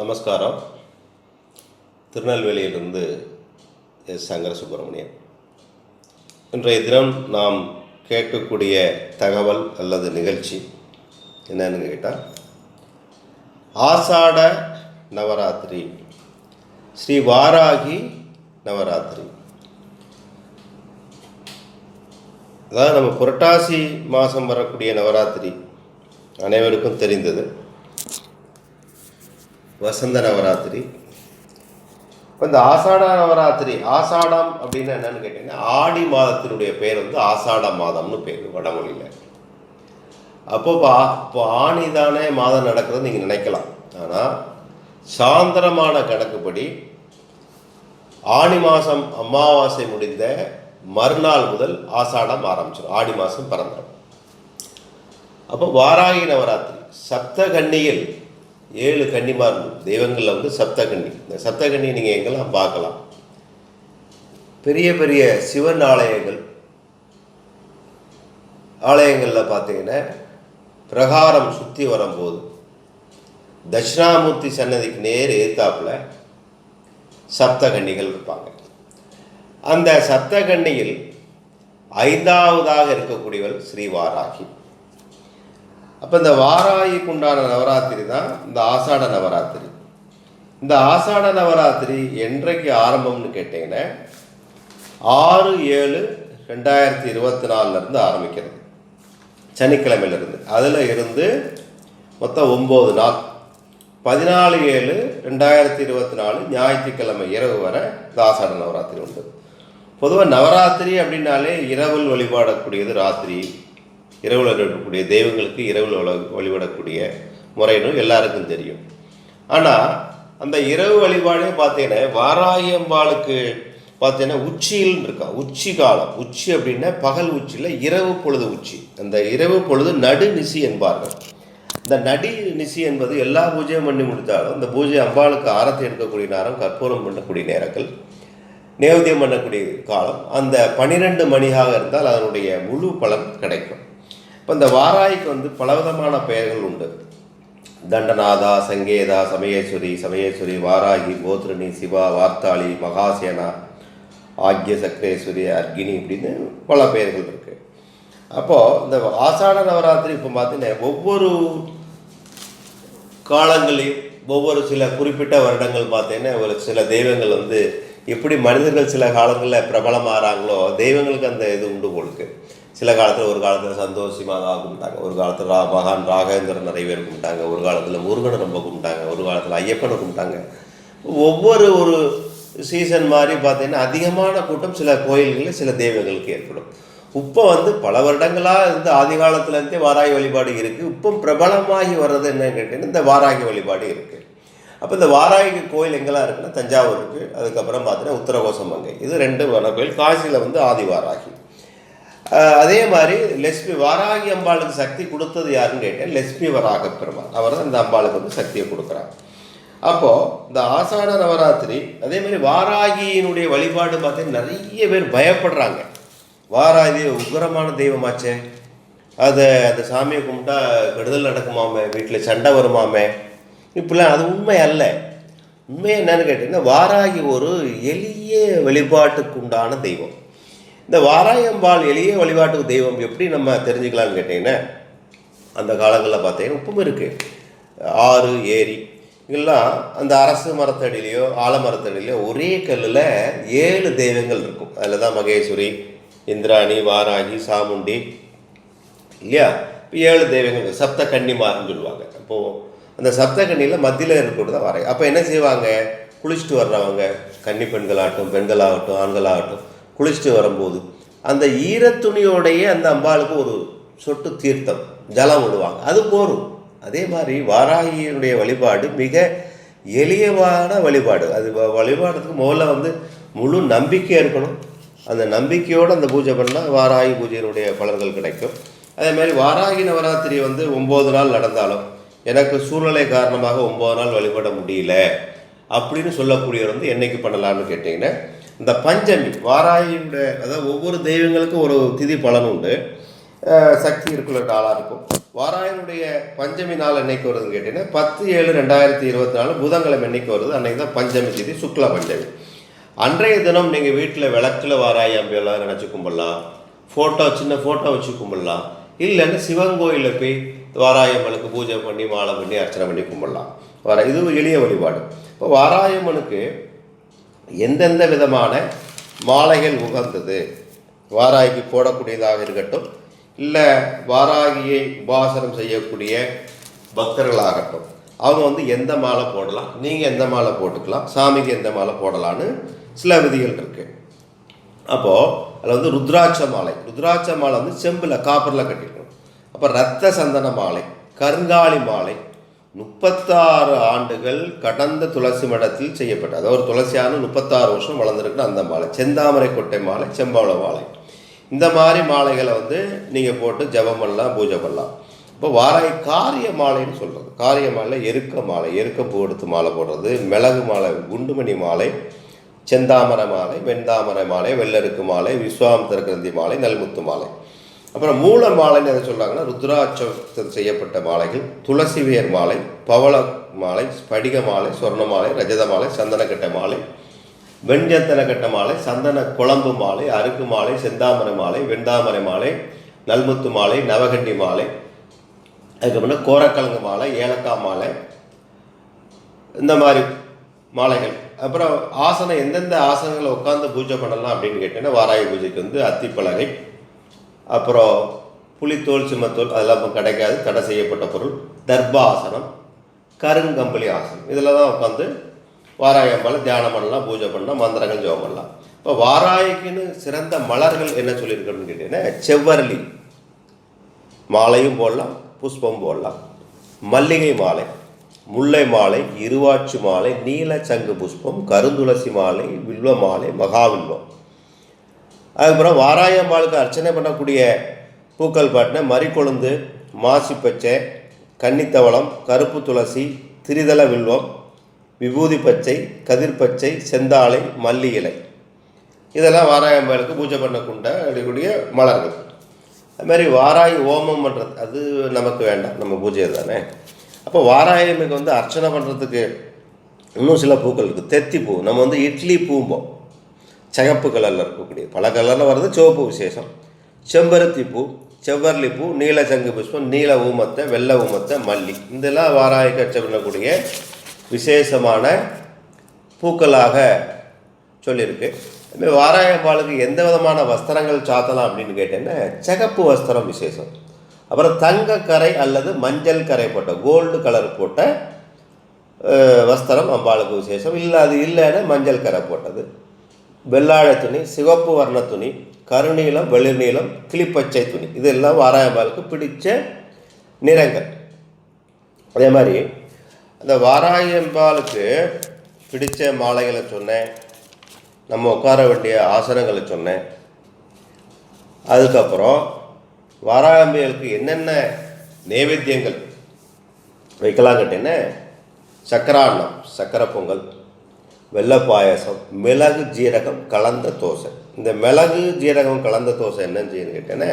நமஸ்காரம். திருநெல்வேலியிலிருந்து எஸ். சங்கர சுப்பிரமணியன் இன்றைய தினம் நாம் கேட்கக்கூடிய தகவல் அல்லது நிகழ்ச்சி என்னன்னு கேட்டால் ஆசாட நவராத்திரி ஸ்ரீ வாராகி நவராத்திரி. அதாவது நம்ம புரட்டாசி மாதம் வரக்கூடிய நவராத்திரி அனைவருக்கும் தெரிந்தது. வசந்த நவராத்திரி. இப்போ இந்த ஆசாட நவராத்திரி ஆசாடம் அப்படின்னு என்னன்னு கேட்டீங்கன்னா ஆடி மாதத்தினுடைய பேர் வந்து ஆசாட மாதம்னு பேர் வடமொழியில். அப்போ இப்போ இப்போ ஆணி தானே மாதம் நடக்கிறது நீங்கள் நினைக்கலாம். ஆனால் சாந்திரமான கணக்குப்படி ஆணி மாதம் அமாவாசை முடிந்த மறுநாள் முதல் ஆசாடம் ஆரம்பிச்சிடும் ஆடி மாதம் பிறந்துடும் அப்போ வாராகி நவராத்திரி சப்தகன்னியில் ஏழு கன்னிமார் தெய்வங்களில் வந்து சப்தகன்னி. இந்த சப்தகன்னி நீங்கள் எங்கெல்லாம் பார்க்கலாம். பெரிய பெரிய சிவன் ஆலயங்கள். ஆலயங்களில் பார்த்தீங்கன்னா பிரகாரம் சுற்றி வரும்போது தட்சிணாமூர்த்தி சன்னதிக்கு நேர் எதிர்த்தாப்பில் சப்தகன்னிகள் இருப்பாங்க. அந்த சப்தகன்னியில் ஐந்தாவதாக இருக்கக்கூடியவள் ஸ்ரீ வாராகி. அப்போ இந்த வாராயிக்கு உண்டான நவராத்திரி தான் இந்த ஆசாட நவராத்திரி. இந்த ஆசாட நவராத்திரி என்றைக்கு ஆரம்பம்னு கேட்டீங்கன்னா ஆறு ஏழு ரெண்டாயிரத்தி இருபத்தி நாலுலேருந்து ஆரம்பிக்கிறது. சனிக்கிழமையிலிருந்து. அதில் இருந்து மொத்தம் ஒம்பது நாள். பதினாலு ஏழு ரெண்டாயிரத்தி இருபத்தி நாலு ஞாயிற்றுக்கிழமை இரவு வரை இந்த ஆசாட நவராத்திரி உண்டு. பொதுவாக நவராத்திரி அப்படின்னாலே இரவில் வழிபாடக்கூடியது ராத்திரி இரவில் வழிபடக்கூடிய தெய்வங்களுக்கு இரவில் வழ- வழிபடக்கூடிய முறைன்னு எல்லாருக்கும் தெரியும். ஆனால் அந்த இரவு வழிபாடே பார்த்தீங்கன்னா வாராயம்பாளுக்கு பார்த்தீங்கன்னா உச்சியில் இருக்கா உச்சி காலம். உச்சி அப்படின்னா பகல் உச்சியில் இரவு பொழுது உச்சி. அந்த இரவு பொழுது நடு நிசி என்பார்கள். இந்த நடி நிசி என்பது எல்லா பூஜையும் பண்ணி முடித்தாலும் இந்த பூஜை அம்பாளுக்கு ஆரத்தி எடுக்கக்கூடிய நேரம் கற்பூரம் பண்ணக்கூடிய நேரங்கள் நேவேத்தியம் பண்ணக்கூடிய காலம் அந்த பனிரெண்டு மணியாக இருந்தால் அதனுடைய முழு பலன் கிடைக்கும். இப்போ இந்த வாராய்க்கு வந்து பலவிதமான பெயர்கள் உண்டு. தண்டநாதா சங்கேதா சமயேஸ்வரி சமயேஸ்வரி வாராகி கோத்ரணி சிவா வார்த்தாளி மகாசேனா ஆக்ய சக்கரேஸ்வரி அர்கினி இப்படின்னு பல பெயர்கள் இருக்குது அப்போது இந்த ஆசாட நவராத்திரி இப்போ பார்த்தீங்கன்னா ஒவ்வொரு காலங்களையும் ஒவ்வொரு சில குறிப்பிட்ட வருடங்கள் பார்த்தீங்கன்னா ஒரு சில தெய்வங்கள் வந்து எப்படி மனிதர்கள் சில காலங்களில் பிரபலமாகறாங்களோ தெய்வங்களுக்கு அந்த இது உண்டு போலுக்கு சில காலத்தில் ஒரு காலத்தில் சந்தோஷி மாதா கும்பிட்டாங்க ஒரு காலத்தில் ரா மகான் ராகேந்திரன் நிறைய பேர் கும்பிட்டாங்க. ஒரு காலத்தில் முருகனை ரொம்ப கும்பிட்டாங்க. ஒரு காலத்தில் ஐயப்பனை கும்பிட்டாங்க. ஒவ்வொரு ஒரு சீசன் மாதிரி பார்த்தீங்கன்னா அதிகமான கூட்டம் சில கோயில்களில் சில தெய்வங்களுக்கு ஏற்படும். இப்போ வந்து பல வருடங்களாக இந்த ஆதி காலத்துலேருந்தே வாராகி வழிபாடு இருக்குது இப்போ பிரபலமாகி வர்றது என்னன்னு கேட்டீங்கன்னா இந்த வாராகி வழிபாடு இருக்குது அப்போ இந்த வாராகி கோயில் எங்கெல்லாம் இருக்குன்னா தஞ்சாவூர் இருக்குது அதுக்கப்புறம் பார்த்தீங்கன்னா உத்தரகோசமங்கை இது ரெண்டு வர கோயில். காசியில் வந்து ஆதி வாராகி. அதே மாதிரி லெஸ்பி வாராகி அம்பாளுக்கு சக்தி கொடுத்தது யாருன்னு கேட்டேன். லெஸ்பி வராக பெருமாள் அவர் தான் இந்த அம்பாளுக்கு வந்து சக்தியை கொடுக்குறாங்க அப்போது இந்த ஆசாட நவராத்திரி அதே மாதிரி வாராகியினுடைய வழிபாடு பார்த்தீங்கன்னா நிறைய பேர் பயப்படுறாங்க. வாராகி உக்ரமான தெய்வமாச்சே. அதை அந்த சாமியை கும்பிட்டா கெடுதல் நடக்குமாமே? வீட்டில் சண்டை வருமாமே? இப்படிலாம் அது உண்மை அல்ல. உண்மை என்னன்னு கேட்டிங்கன்னா வாராகி ஒரு எளிய வழிபாட்டுக்கு உண்டான தெய்வம். இந்த வாராயம்பாள் எளிய வழிபாட்டுக்கு தெய்வம் எப்படி நம்ம தெரிஞ்சுக்கலாம்னு கேட்டிங்கன்னா அந்த காலங்களில் பார்த்தீங்கன்னா உப்பும் இருக்குது ஆறு ஏரி இதெல்லாம் அந்த அரசு மரத்தடியிலையோ ஆலமரத்தடியிலையோ ஒரே கல்லில் ஏழு தெய்வங்கள் இருக்கும். அதில் தான் மகேஸ்வரி இந்திராணி வாராகி சாமுண்டி இல்லையா? இப்போ ஏழு தெய்வங்கள் சப்த கன்னிமார்னு சொல்லுவாங்க. அப்போது அந்த சப்த கன்னியில் மத்தியில் இருக்கிறது தான் வாராகி அப்போ என்ன செய்வாங்க? குளிச்சுட்டு வர்றவங்க கன்னி பெண்களாகட்டும் பெண்களாகட்டும் ஆண்களாகட்டும் குளிச்சுட்டு வரும்போது அந்த ஈரத்துணியோடையே அந்த அம்பாளுக்கு ஒரு சொட்டு தீர்த்தம் ஜலம் விடுவாங்க. அது போரும். அதே மாதிரி வாராகியினுடைய வழிபாடு மிக எளியவான வழிபாடு. அது வ- வழிபாடுறதுக்கு முதல்ல வந்து முழு நம்பிக்கை இருக்கணும் அந்த நம்பிக்கையோடு அந்த பூஜை பண்ணால் வாராகி பூஜையினுடைய பலன்கள் கிடைக்கும். அதே மாதிரி வாராகி நவராத்திரி வந்து ஒம்பது நாள் நடந்தாலும் எனக்கு சூழ்நிலை காரணமாக ஒம்பது நாள் வழிபட முடியல அப்படின்னு சொல்லக்கூடியவர் வந்து என்னைக்கு பண்ணலாம்னு கேட்டிங்கன்னா இந்த பஞ்சமி வாராயினுடைய அதாவது ஒவ்வொரு தெய்வங்களுக்கும் ஒரு திதி பலன் உண்டு சக்தி இருக்கிற நாளாக இருக்கும். வாராயனுடைய பஞ்சமி நாள் என்னைக்கு வருதுன்னு கேட்டீங்கன்னா பத்து ஏழு ரெண்டாயிரத்தி இருபத்தி நாலு புதன்கிழமை என்னைக்கு வருது அன்னைக்கு தான் பஞ்சமி திதி சுக்ல பஞ்சமி. அன்றைய தினம் நீங்கள் வீட்டில் விளக்கில் வாராய் அம்பியெல்லாம் நினச்சி கும்பிடலாம். ஃபோட்டோ சின்ன ஃபோட்டோ வச்சு கும்பிடலாம். இல்லைன்னு சிவன் கோயிலில் போய் வாராயம்மனுக்கு பூஜை பண்ணி மாலை பண்ணி அர்ச்சனை பண்ணி கும்பிடலாம். வர இது எளிய வழிபாடு. இப்போ வாராயம்மனுக்கு எந்தெந்த விதமான மாலைகள் உகந்தது? வாராகி போடக்கூடியதாக இருக்கட்டும் இல்லை வாராகியை உபாசனம் செய்யக்கூடிய பக்தர்களாகட்டும் அவங்க வந்து எந்த மாலை போடலாம் நீங்கள் எந்த மாலை போட்டுக்கலாம் சாமிக்கு எந்த மாலை போடலான்னு சில விதிகள் இருக்குது அப்போது அதில் வந்து ருத்ராட்ச மாலை ருத்ராட்ச மாலை வந்து செம்பில் காப்பரில் கட்டிருக்கணும். அப்போ ரத்த சந்தன மாலை கருங்காலி மாலை முப்பத்தாறு ஆண்டுகள் கடந்த துளசி மடத்தில் செய்யப்பட்ட அதாவது ஒரு துளசியான முப்பத்தாறு வருஷம் வளர்ந்துருக்குன்னு அந்த மாலை. செந்தாமரை கொட்டை மாலை செம்பவள மாலை. இந்த மாதிரி மாலைகளை வந்து நீங்கள் போட்டு ஜபம் பண்ணலாம் பூஜை பண்ணலாம். இப்போ வாராய் காரிய மாலைன்னு சொல்கிறது காரிய மாலை எருக்க மாலை எருக்க பூ எடுத்து மாலை போடுறது மிளகு மாலை குண்டுமணி மாலை செந்தாமரை மாலை வெண்தாமரை மாலை வெள்ளருக்கு மாலை விஸ்வாமித்திர கிரந்தி மாலை நல்முத்து மாலை. அப்புறம் மூல மாலைன்னு எதை சொல்கிறாங்கன்னா ருத்ராட்சத்தில் செய்யப்பட்ட மாலைகள் துளசி வேர் மாலை பவள மாலை ஸ்படிக மாலை சொர்ண மாலை ரஜத மாலை சந்தனக்கட்டை மாலை வெண்சந்தனக்கட்டை மாலை சந்தன குழம்பு மாலை அருக்கு மாலை செந்தாமரை மாலை வெண்தாமரை மாலை நல்முத்து மாலை நவகண்டி மாலை அதுக்கப்புறம் கோரக்கிழங்கு மாலை ஏலக்காய் மாலை இந்த மாதிரி மாலைகள். அப்புறம் ஆசனம் எந்தெந்த ஆசனங்களை உட்காந்து பூஜை பண்ணலாம் அப்படின்னு கேட்டீங்கன்னா வாராய பூஜைக்கு வந்து அத்திப்பலகை அப்புறம் புலித்தோல் சிம்மத்தோல் அதெல்லாம் கிடைக்காது. தடை செய்யப்பட்ட பொருள். தர்பாசனம் கருங்கம்பளி ஆசனம். இதில் தான் உட்காந்து வாராயம் பண்ணலாம் தியானம் பண்ணலாம் பூஜை பண்ணலாம் மந்திரங்கள் ஜோம் பண்ணலாம். இப்போ வாராகிக்குன்னு சிறந்த மலர்கள் என்ன சொல்லியிருக்கணும்னு கேட்டீங்கன்னா செவ்வரளி மாலையும் போடலாம் புஷ்பம் போடலாம். மல்லிகை மாலை முல்லை மாலை இருவாட்சி மாலை நீல சங்கு புஷ்பம் கருந்துளசி மாலை வில்வ மாலை மகாவில்வம். அதுக்கப்புறம் வாராயம்பாளுக்கு அர்ச்சனை பண்ணக்கூடிய பூக்கள் பாட்டின மறிக்கொழுந்து மாசிப்பச்சை கன்னித்தவளம் கருப்பு துளசி திரிதள வில்வம் விபூதி பச்சை கதிர்பச்சை செந்தாழை மல்லி இலை. இதெல்லாம் வாராயம்பாளுக்கு பூஜை பண்ணக்கூட இருக்கக்கூடிய மலர்கள். அதுமாதிரி வாராய் ஓமம் பண்ணுறது அது நமக்கு வேண்டாம் நம்ம பூஜை தானே. அப்போ வாராயமிக்கு வந்து அர்ச்சனை பண்ணுறதுக்கு இன்னும் சில பூக்கள் இருக்குது தெத்தி பூ நம்ம வந்து இட்லி பூம்போம். சிகப்பு கலரில் இருக்கக்கூடிய பல கலரில் வர்றது சிவப்பு விசேஷம். செம்பருத்தி பூ செவ்வரளி பூ நீல சங்கு புஷ்பம் நீல ஊமத்தை வெள்ளை ஊமத்தை மல்லி. இதெல்லாம் வாராய கச்சை விசேஷமான பூக்களாக சொல்லியிருக்கு. அதுமாதிரி வாராயம்பாளுக்கு எந்த விதமான வஸ்திரங்கள் சாத்தலாம் அப்படின்னு கேட்டேன்னா சிகப்பு வஸ்திரம் விசேஷம். அப்புறம் தங்க கரை அல்லது மஞ்சள் கரை போட்ட கோல்டு கலர் போட்ட வஸ்திரம் அம்பாளுக்கு விசேஷம். இல்லை அது இல்லைன்னா மஞ்சள் கரை போட்டது. வெள்ளாழை துணி சிவப்பு வர்ண துணி கருநீளம் வெளிர்நீளம் கிளிப்பச்சை துணி. இதெல்லாம் வாராயம்பாளுக்கு பிடித்த நிறங்கள். அதே மாதிரி அந்த வாராயம்பாளுக்கு பிடித்த மாலைகளை சொன்னேன் நம்ம உட்கார வேண்டிய ஆசனங்களை சொன்னேன். அதுக்கப்புறம் வாராயம்பிகளுக்கு என்னென்ன நைவேத்தியங்கள் வைக்கலாம் கேட்டேன்னு சக்கராண்ணம் சக்கரை பொங்கல் வெள்ளை பாயாசம் மிளகு ஜீரகம் கலந்த தோசை. இந்த மிளகு ஜீரகம் கலந்த தோசை என்னன்னு செய்யணும் கேட்டேன்னா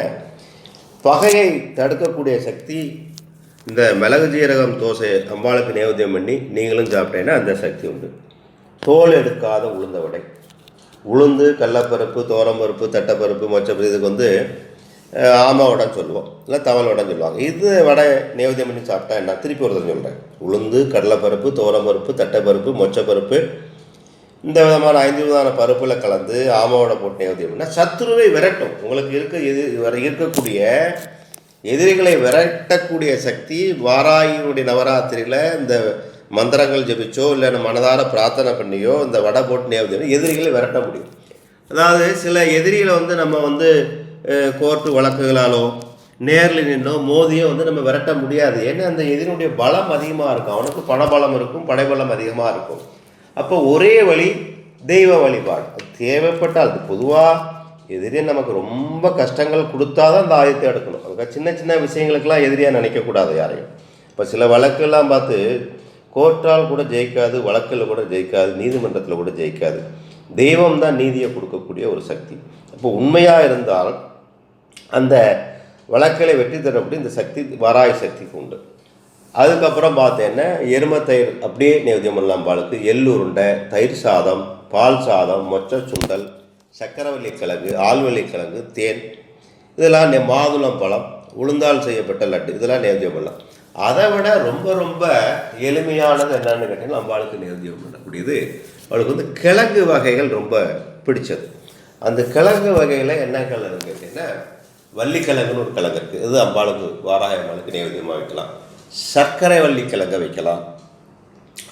பகையை தடுக்கக்கூடிய சக்தி இந்த மிளகு ஜீரகம் தோசை அம்பாளுக்கு நைவேத்தியம் பண்ணி நீங்களும் சாப்பிட்டேன்னா அந்த சக்தி உண்டு. தோல் எடுக்காத உளுந்த வடை. உளுந்து கடலப்பருப்பு தோரம்பருப்பு தட்டைப்பருப்பு மொச்சப்பருப்பு இதுக்கு வந்து ஆமா வடைன்னு சொல்லுவோம். இல்லை தவள் வடைன்னு சொல்லுவாங்க. இது வடை நைவேத்தியம் பண்ணி சாப்பிட்டா என்ன? திருப்பி ஒருத்தர் சொல்கிறேன் உளுந்து கடலைப்பருப்பு தோரம்பருப்பு தட்டைப்பருப்பு மொச்சப்பருப்பு இந்த விதமான ஐந்து விதமான பருப்பில் கலந்து ஆமாவோட போட்டு நைவேத்தியம் அப்படின்னா சத்துருவை விரட்டும். உங்களுக்கு இருக்க எது இருக்கக்கூடிய எதிரிகளை விரட்டக்கூடிய சக்தி வாராயினுடைய நவராத்திரியில் இந்த மந்திரங்கள் ஜெபிச்சோ இல்லை மனதார பிரார்த்தனை பண்ணியோ இந்த வடை போட்டு நைவேத்தியம் எதிரிகளை விரட்ட முடியும். அதாவது சில எதிரிகளை வந்து நம்ம வந்து கோர்ட்டு வழக்குகளாலோ நேரில் நின்னோ மோதியோ வந்து நம்ம விரட்ட முடியாது. ஏன்னா அந்த எதிரினுடைய பலம் அதிகமாக இருக்கும். அவனுக்கு பணபலம் இருக்கும் படைபலம் அதிகமாக இருக்கும். அப்போ ஒரே வழி தெய்வ வழிபாடு. அது தேவைப்பட்டால் அது பொதுவாக எதிரியை நமக்கு ரொம்ப கஷ்டங்கள் கொடுத்தாதான் அந்த ஆயத்தை எடுக்கணும். அதுக்காக சின்ன சின்ன விஷயங்களுக்கெல்லாம் எதிரியாக நினைக்கக்கூடாது யாரையும். இப்போ சில வழக்கெல்லாம் பார்த்து கோர்ட்டால் கூட ஜெயிக்காது வழக்கில் கூட ஜெயிக்காது நீதிமன்றத்தில் கூட ஜெயிக்காது. தெய்வம் தான் நீதியை கொடுக்கக்கூடிய ஒரு சக்தி. அப்போ உண்மையாக இருந்தால் அந்த வழக்கலை வெற்றி தரக்கூடிய இந்த சக்தி வராய சக்திக்கு உண்டு. அதுக்கப்புறம் பார்த்தேன்னா எருமை தயிர் அப்படியே நைவேத்தியம் பண்ணலாம் பாலுக்கு. எள்ளுருண்டை தயிர் சாதம் பால் சாதம் மொச்ச சுண்டல் சக்கரவள்ளி கிழங்கு ஆழ்வள்ளி கிழங்கு தேன். இதெல்லாம் நெ- மாதுளம் பழம் உளுந்தால் செய்யப்பட்ட லட்டு. இதெல்லாம் நைவேத்தியம் பண்ணலாம். அதை விட ரொம்ப ரொம்ப எளிமையானது என்னன்னு கேட்டீங்கன்னா அம்பாளுக்கு நைவேத்தியம் பண்ணக்கூடியது. அவளுக்கு வந்து கிழங்கு வகைகள் ரொம்ப பிடிச்சது. அந்த கிழங்கு வகையில் என்ன கிழங்கு கேட்டீங்கன்னா வள்ளிக்கிழங்குன்னு ஒரு கிழங்கு இருக்குது இது அம்பாளுக்கு வாராய அம்பாளுக்கு நைவேத்தியமாக வைக்கலாம். சர்க்கரை வள்ளி கிழங்க வைக்கலாம்.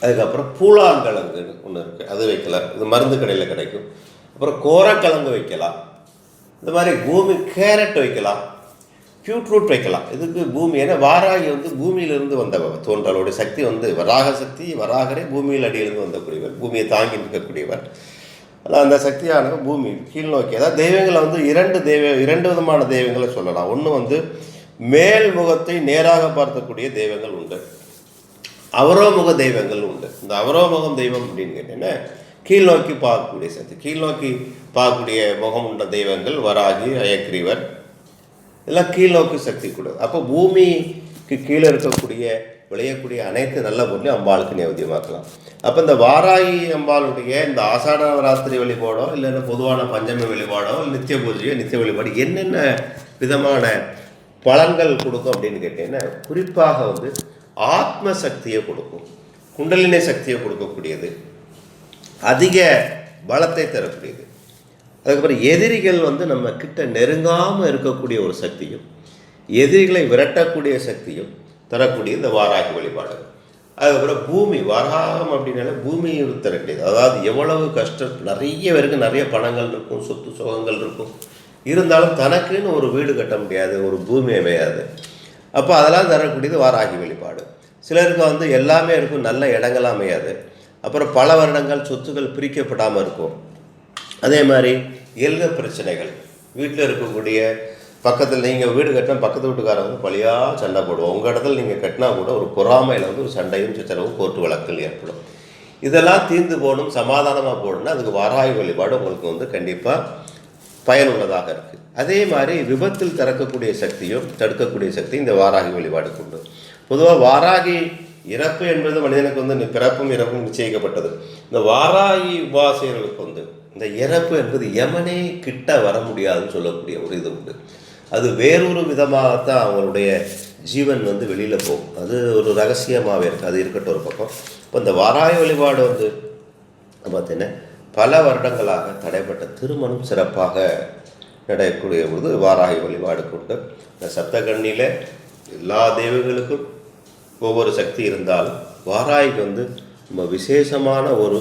அதுக்கப்புறம் பூலாங்கிழங்கு ஒன்று இருக்குது அது வைக்கலாம். இது மருந்து கடையில் கிடைக்கும். அப்புறம் கோரக்கிழங்கு வைக்கலாம். இந்த மாதிரி பூமி கேரட் வைக்கலாம். பியூட்ரூட் வைக்கலாம். இதுக்கு பூமி ஏன்னா வாராகி வந்து பூமியிலிருந்து வந்த தோன்றலோடைய சக்தி வந்து வராக சக்தி வராகரே பூமியில் அடியிலிருந்து வந்தக்கூடியவர் பூமியை தாங்கி நிற்கக்கூடியவர். ஆனால் அந்த சக்தியானது பூமி கீழ் நோக்கி. அதாவது தெய்வங்களை வந்து இரண்டு தெய்வ இரண்டு விதமான தெய்வங்களை சொல்லலாம். ஒன்று வந்து மேல் முகத்தை நேராக பார்க்கக்கூடிய தெய்வங்கள் உண்டு. அவரோமுக தெய்வங்கள் உண்டு. இந்த அவரோமுகம் தெய்வம் அப்படின்னு கேட்டீங்கன்னா கீழ் நோக்கி பார்க்கக்கூடிய சக்தி. கீழ் நோக்கி பார்க்கக்கூடிய முகம் உள்ள தெய்வங்கள் வராகி அயக்ரீவர் இதெல்லாம் கீழ் நோக்கி சக்தி கூட. அப்போ பூமிக்கு கீழே இருக்கக்கூடிய விளையக்கூடிய அனைத்து நல்ல பொருளையும் அம்பாளுக்கு நைவேத்தியமாக்கலாம் அப்போ இந்த வாராகி அம்பாளுடைய இந்த ஆசாட நவராத்திரி வழிபாடோ இல்லைன்னா பொதுவான பஞ்சமி வழிபாடோ இல்லை நித்திய பூஜையோ நித்திய வழிபாடு என்னென்ன விதமான பலன்கள் கொடுக்கும் அப்படின்னு கேட்டீங்கன்னா குறிப்பாக வந்து ஆத்ம சக்தியை கொடுக்கும். குண்டலினி சக்தியை கொடுக்கக்கூடியது. அதிக பலத்தை தரக்கூடியது. அதுக்கப்புறம் எதிரிகள் வந்து நம்ம கிட்ட நெருங்காமல் இருக்கக்கூடிய ஒரு சக்தியும் எதிரிகளை விரட்டக்கூடிய சக்தியும் தரக்கூடிய இந்த வாராகி வழிபாடு அதுக்கப்புறம் பூமி வராகம் அப்படின்னாலே பூமியை தரக்கூடியது அதாவது எவ்வளவு கஷ்டம் நிறைய பேருக்கு நிறைய பணங்கள் இருக்கும் சொத்து சுகங்கள் இருக்கும். இருந்தாலும் தனக்குன்னு ஒரு வீடு கட்ட முடியாது ஒரு பூமி அமையாது. அப்போ அதெல்லாம் தரக்கூடியது வாராகி வழிபாடு. சிலருக்கு வந்து எல்லாமே இருக்கும் நல்ல இடங்கள் அமையாது. அப்புறம் பல வருடங்கள் சொத்துக்கள் பிரிக்கப்படாமல் இருக்கும். அதே மாதிரி எல்க பிரச்சனைகள். வீட்டில் இருக்கக்கூடிய பக்கத்தில் நீங்கள் வீடு கட்டினா பக்கத்து வீட்டுக்காரங்க பழியாக சண்டை போடுவோம் உங்கள் இடத்துல நீங்கள் கட்டினா கூட ஒரு பொறாமையில் வந்து ஒரு சண்டையும் சச்சரவும் கோர்ட்டு வழக்குகள் ஏற்படும். இதெல்லாம் தீர்ந்து போகணும் சமாதானமாக போகணும்னா அதுக்கு வாராய் வழிபாடு உங்களுக்கு வந்து கண்டிப்பாக பயனுள்ளதாக இருக்குது அதே மாதிரி விபத்தில் திறக்கக்கூடிய சக்தியும் தடுக்கக்கூடிய சக்தி இந்த வாராகி வழிபாடு கொண்டு பொதுவாக வாராகி இறப்பு என்பது மனிதனுக்கு வந்து பிறப்பும் இறப்பும் நிச்சயிக்கப்பட்டது. இந்த வாராகி உபாசியர்களுக்கு வந்து இந்த இறப்பு என்பது எமனே கிட்ட வர முடியாதுன்னு சொல்லக்கூடிய ஒரு இது உண்டு. அது வேறொரு விதமாகத்தான் அவங்களுடைய ஜீவன் வந்து வெளியில் போகும். அது ஒரு ரகசியமாகவே இருக்குது அது இருக்கட்டும் ஒரு பக்கம். இப்போ இந்த வாராய வழிபாடு வந்து பார்த்தீங்கன்னா பல வருடங்களாக தடைப்பட்ட திருமணம் சிறப்பாக நடக்கக்கூடிய பொழுது வாராகி வழிபாடு கொண்டு இந்த சப்தகண்ணியில் எல்லா தெய்வங்களுக்கும் ஒவ்வொரு சக்தி இருந்தாலும் வாராய்க்கு வந்து ரொம்ப விசேஷமான ஒரு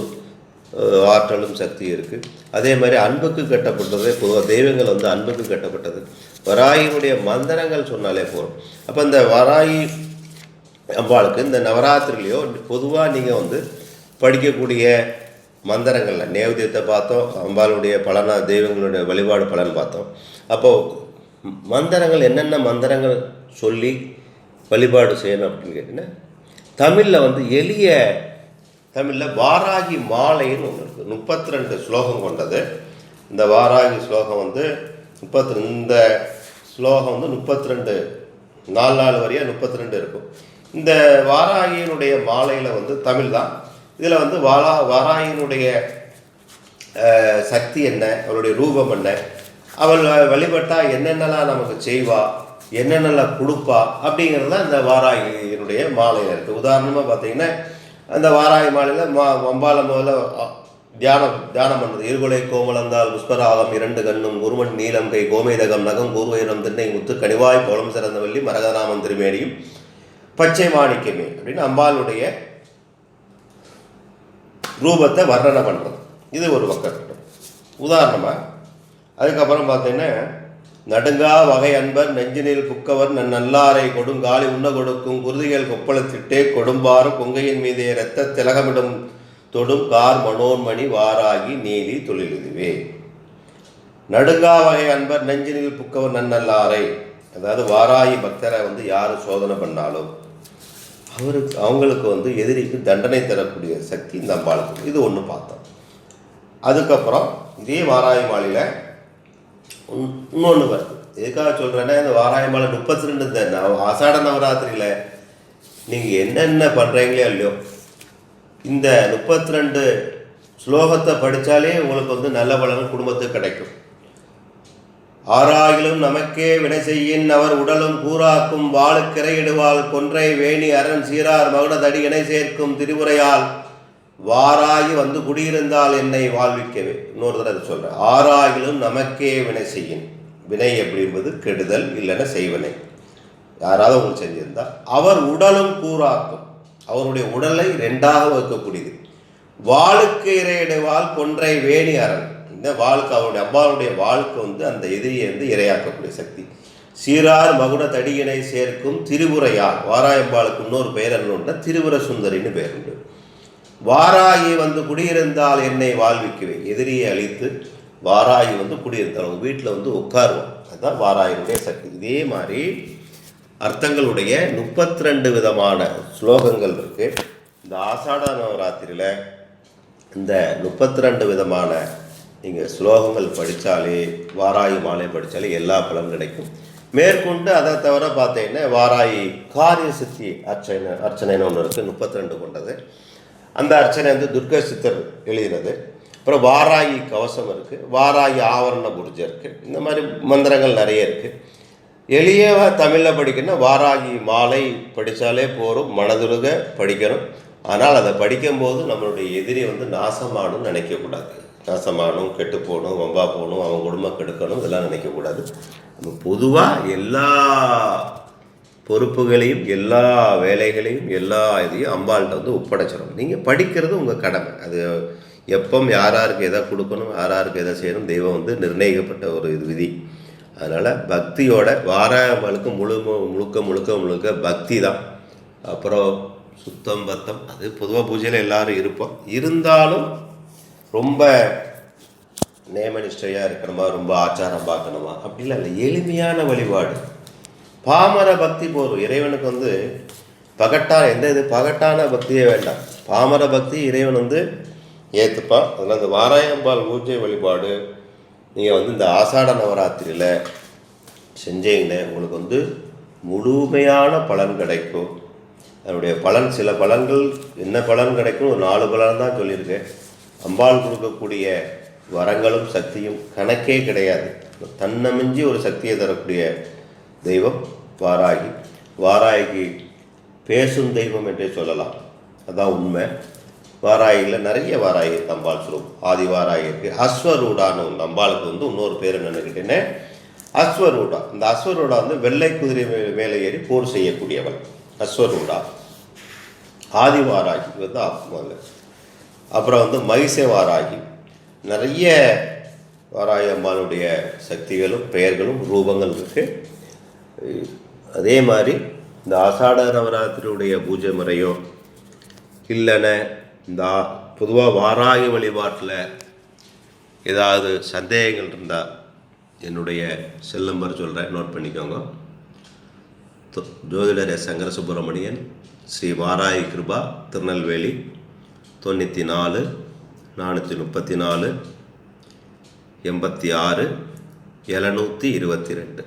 ஆற்றலும் சக்தி இருக்குது அதே மாதிரி அன்புக்கு கட்டப்பட்டதே பொதுவாக தெய்வங்கள் வந்து அன்புக்கு கட்டப்பட்டது. வராயினுடைய மந்திரங்கள் சொன்னாலே போதும். அப்போ இந்த வராயி அம்பாளுக்கு இந்த நவராத்திரிலையோ பொதுவாக நீங்கள் வந்து படிக்கக்கூடிய மந்திரங்களில் நேவதியத்தை பார்த்தோம் அம்பாளுடைய பலனா தெய்வங்களுடைய வழிபாடு பலன் பார்த்தோம். அப்போது மந்திரங்கள் என்னென்ன மந்திரங்கள் சொல்லி வழிபாடு செய்யணும் அப்படின்னு கேட்டிங்கன்னா தமிழில் வந்து எளிய தமிழில் வாராகி மாலைன்னு ஒன்று இருக்குது முப்பத்தி ரெண்டு ஸ்லோகம் கொண்டது. இந்த வாராகி ஸ்லோகம் வந்து முப்பத்தி இந்த ஸ்லோகம் வந்து முப்பத்தி ரெண்டு நாலு நாலு வரியாக முப்பத்தி ரெண்டு இருக்கும். இந்த வாராகியினுடைய மாலையில் வந்து தமிழ் தான். இதில் வந்து வாலா வாராயினுடைய சக்தி என்ன? அவளுடைய ரூபம் என்ன? அவள் வழிபட்டா என்னென்னலாம் நமக்கு செய்வா? என்னென்னலாம் கொடுப்பா? அப்படிங்கிறது தான் இந்த வாராயினுடைய மாலையில் இருக்குது உதாரணமாக பார்த்தீங்கன்னா அந்த வாராகி மாலையில் மா வம்பால முதல்ல தியானம் தியானம் பண்ணுறது இருகுலை கோமலந்தால் புஷ்பராகம் இரண்டு கண்ணும் குருமன் நீலம் கை கோமேதகம் நகம் கூர்வயிரம் திண்ணை முத்து கனிவாய் கோலம் சிறந்த வள்ளி மரகராமன் திருமேனியும் பச்சை மாணிக்கமே அப்படின்னு அம்பாளுடைய ரூபத்தை வர்ணனை பண்ணுறது இது ஒரு பக்கம் இருக்கட்டும் உதாரணமாக அதுக்கப்புறம் பார்த்தீங்கன்னா நடுங்கா வகை அன்பர் நெஞ்சினில் புக்கவர் நன் நல்லாரை கொடுங்காலி உண்ண கொடுக்கும் குருதிகள் கொப்பளத்திட்டே கொடும்பாறு கொங்கையின் மீதே இரத்த திலகமிடும் தொடும் கார் மனோன்மணி வாராகி நீலி தொழிலுதுவே. நடுங்கா வகை அன்பர் நெஞ்சினில் புக்கவர் நன்னல்லாரை அதாவது வாராயி பக்தரை வந்து யார் சோதனை பண்ணாலும் அவருக்கு அவங்களுக்கு வந்து எதிரிக்கு தண்டனை தரக்கூடிய சக்தி இந்த அம்பாளுக்கு இது ஒன்று பார்த்தோம். அதுக்கப்புறம் இதே வாராயி மாலையில் இன்னொன்று வருது. எதுக்காக சொல்கிறேன்னா இந்த வாராயமால முப்பத்தி ரெண்டு இந்த ஆசாட நவராத்திரியில் நீங்கள் என்னென்ன பண்ணுறீங்களோ இல்லையோ இந்த முப்பத்தி ரெண்டு ஸ்லோகத்தை படித்தாலே உங்களுக்கு வந்து நல்ல பலன் குடும்பத்துக்கு கிடைக்கும். ஆறாயிலும் நமக்கே வினை செய்யின் அவர் உடலும் கூறாக்கும் வாழுக்கிரையிடுவாள் கொன்றை வேணி அரண் சீரார் மகுடதடி இணை சேர்க்கும் திரிபுரையால் வாராகி வந்து குடியிருந்தால் என்னை வாழ்விக்கவே இன்னொரு தடவை சொல்கிறேன் ஆறாயிலும் நமக்கே வினை செய்யின் வினை அப்படின்பது கெடுதல் இல்லைன்னா செய்வனை. யாராவது உங்களுக்கு செஞ்சிருந்தா அவர் உடலும் கூறாக்கும். அவருடைய உடலை ரெண்டாக வைக்கக்கூடியது வாளுக்கு இரையிடுவாள் கொன்றை வேணி அரண். இந்த வாழ்க்கை அவருடைய அப்பாவுடைய வாழ்க்கை வந்து அந்த எதிரியை வந்து இரையாக்கக்கூடிய சக்தி. சீரார் மகுட தடியினை சேர்க்கும் திரிபுரையால் வாராயம்பாளுக்கு இன்னொரு பெயர் என்னன்னா திருபுர சுந்தரின்னு பெயர் உண்டு. வாராயி வந்து குடியிருந்தால் என்னை வாழ்விக்குவேன். எதிரியை அழித்து வாராயி வந்து குடியிருந்தால் உங்கள் வீட்டில் வந்து உட்காருவோம். அதுதான் வாராயினுடைய சக்தி. இதே மாதிரி அர்த்தங்களுடைய முப்பத்தி ரெண்டு விதமான ஸ்லோகங்கள் இருக்குது இந்த ஆசாட நவராத்திரியில் இந்த முப்பத்தி ரெண்டு விதமான நீங்கள் ஸ்லோகங்கள் படித்தாலே வாராயி மாலை படித்தாலே எல்லா பலன் கிடைக்கும். மேற்கொண்டு அதை தவிர பார்த்தீங்கன்னா வாராயி காரிய சித்தி அர்ச்சனை அர்ச்சனைன்னு ஒன்று இருக்குது முப்பத்தி ரெண்டு கொண்டது. அந்த அர்ச்சனை வந்து துர்க சித்தர் எழுதினது. அப்புறம் வாராயி கவசம் இருக்குது வாராயி ஆவரண புரிஜை இருக்குது இந்த மாதிரி மந்திரங்கள் நிறைய இருக்குது எளியவ தமிழில் படிக்கணும்னா வாராகி மாலை படித்தாலே போகிறோம் மனதுருக படிக்கணும். ஆனால் அதை படிக்கும்போது நம்மளுடைய எதிரி வந்து நாசமானும் நினைக்கக்கூடாது. நாசமானும் கெட்டு போகணும் வம்பா போகணும் அவன் குடும்பம் கெடுக்கணும் இதெல்லாம் நினைக்கக்கூடாது. நம்ம பொதுவாக எல்லா பொறுப்புகளையும் எல்லா வேலைகளையும் எல்லா இதையும் அம்பாள்கிட்ட வந்து ஒப்படைச்சிடும் நீங்கள் படிக்கிறது உங்கள் கடமை. அது எப்போ யாராருக்கு எதை கொடுக்கணும் யார் எதை செய்யணும் தெய்வம் வந்து நிர்ணயிக்கப்பட்ட ஒரு இது விதி. அதனால் பக்தியோட வாராயம்மளுக்கு முழு முழுக்க முழுக்க முழுக்க பக்தி தான். அப்புறம் சுத்தம் பத்தம் அது பொதுவாக பூஜையில் எல்லாரும் இருப்போம். இருந்தாலும் ரொம்ப நேமனிஷ்டையாக இருக்கணுமா ரொம்ப ஆச்சாரம் பார்க்கணுமா? அப்படிலாம் இல்லை. எளிமையான வழிபாடு. பாமர பக்தி போதும். இறைவனுக்கு வந்து பகட்டா எந்த இது? பகட்டான பக்தியே வேண்டாம். பாமர பக்தி இறைவன் வந்து ஏற்றுப்பான் அதனால் இந்த வாராயம்பால் பூஜை வழிபாடு நீங்கள் வந்து இந்த ஆசாட நவராத்திரியில் செஞ்சீங்கன்னா உங்களுக்கு வந்து முழுமையான பலன் கிடைக்கும். அதனுடைய பலன் சில பலன்கள் என்ன பலன் கிடைக்கும் ஒரு நாலு பலன் தான் சொல்லியிருக்கேன். அம்பாள் கொடுக்கக்கூடிய வரங்களும் சக்தியும் கணக்கே கிடையாது. தன்னமிஞ்சி ஒரு சக்தியை தரக்கூடிய தெய்வம் வாராகி வாராகி பேசும் தெய்வம் என்றே சொல்லலாம். அதான் உண்மை. வாராயில் நிறைய வாராயி அம்பாள் சுரூப். ஆதி வாராகி இருக்கு. அஸ்வரூடான்னு ஒன்று அம்பாளுக்கு வந்து இன்னொரு பேர் என்னன்னு கேட்டீங்கன்னா அஸ்வரூடா. இந்த அஸ்வரூடா வந்து வெள்ளை குதிரை மேலே ஏறி போர் செய்யக்கூடியவள். அஸ்வரூடா. ஆதி வந்து ஆத்மாங்க. அப்புறம் வந்து மைசே வாராகி. நிறைய வாராகி அம்மானுடைய சக்திகளும் பெயர்களும் ரூபங்கள் இருக்குது அதே மாதிரி இந்த ஆசாட நவராத்திரியுடைய பூஜை முறையோ இல்லைன்னு இந்த பொதுவாக வாராகி வழிபாட்டில் ஏதாவது சந்தேகங்கள் இருந்தால் என்னுடைய செல் நம்பர் சொல்கிறேன் நோட் பண்ணிக்கோங்க. ஜோதிடர் எஸ். சங்கர சுப்பிரமணியன் ஸ்ரீ வாராயி கிருபா திருநெல்வேலி தொண்ணூற்றி நாலு நானூற்றி முப்பத்தி நாலு எண்பத்தி ஆறு எழுநூற்றி இருபத்தி ரெண்டு